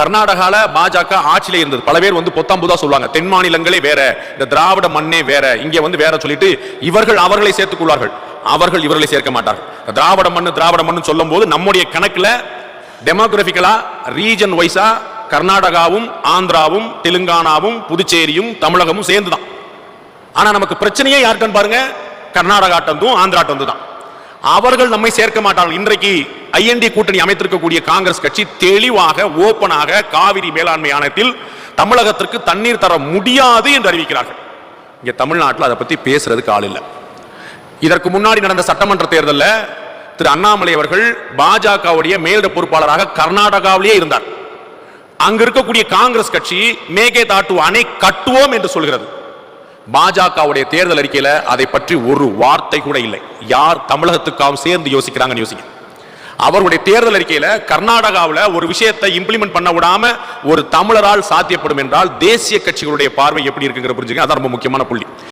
கர்நாடகால பாஜக ஆட்சியில இருந்தது. பல பேர் வந்து பொத்தாம் புதா சொல்லுவாங்க. தென் மாநிலங்களே வேற இந்த திராவிட மண்ணே வேற இங்க வந்து வேற சொல்லிட்டு இவர்கள் அவர்களை சேர்த்துக் கொள்வார்கள் அவர்கள் இவர்களை சேர்க்க மாட்டார்கள். திராவிட மண்ணு திராவிட மண்ணு சொல்லும் போது நம்முடைய கணக்குல டெமோகிராபிக்கலா ரீஜன் வைஸா கர்நாடகாவும் ஆந்திராவும் தெலுங்கானாவும் புதுச்சேரியும் தமிழகமும் சேர்ந்து தான் ஆனா நமக்கு பிரச்சனையே யார்கிட்ட பாருங்க. கர்நாடகாட்டும் ஆந்திராட்டம் தான் அவர்கள் நம்மை சேர்க்க மாட்டார்கள். இன்றைக்கு ஐஎன்டி கூட்டணி அமைத்திருக்கக்கூடிய காங்கிரஸ் கட்சி தெளிவாக ஓப்பனாக காவிரி மேலாண்மை ஆணையத்தில் தமிழகத்திற்கு தண்ணீர் தர முடியாது என்று அறிவிக்கிறார்கள். இங்கே தமிழ்நாட்டில் அதை பற்றி பேசுறதுக்கு ஆள் இல்லை. இதற்கு முன்னாடி நடந்த சட்டமன்ற தேர்தலில் திரு அண்ணாமலை அவர்கள் பாஜகவுடைய மேலிட பொறுப்பாளராக கர்நாடகாவிலேயே இருந்தார். அங்க இருக்கக்கூடிய காங்கிரஸ் கட்சி மேகேதாட்டு அணை கட்டுவோம் என்று சொல்கிறது. பாஜகவுடைய தேர்தல் அறிக்கையில அதை பற்றி ஒரு வார்த்தை கூட இல்லை. யார் தமிழகத்துக்காகவும் சேர்ந்து யோசிக்கிறாங்கன்னு யோசிக்க அவருடைய தேர்தல் அறிக்கையில கர்நாடகாவில் ஒரு விஷயத்தை இம்ப்ளிமெண்ட் பண்ண விடாம ஒரு தமிழரால் சாத்தியப்படும் என்றால் தேசிய கட்சிகளுடைய பார்வை எப்படி இருக்குங்கிற புரிஞ்சுங்க. அதான் ரொம்ப முக்கியமான புள்ளி.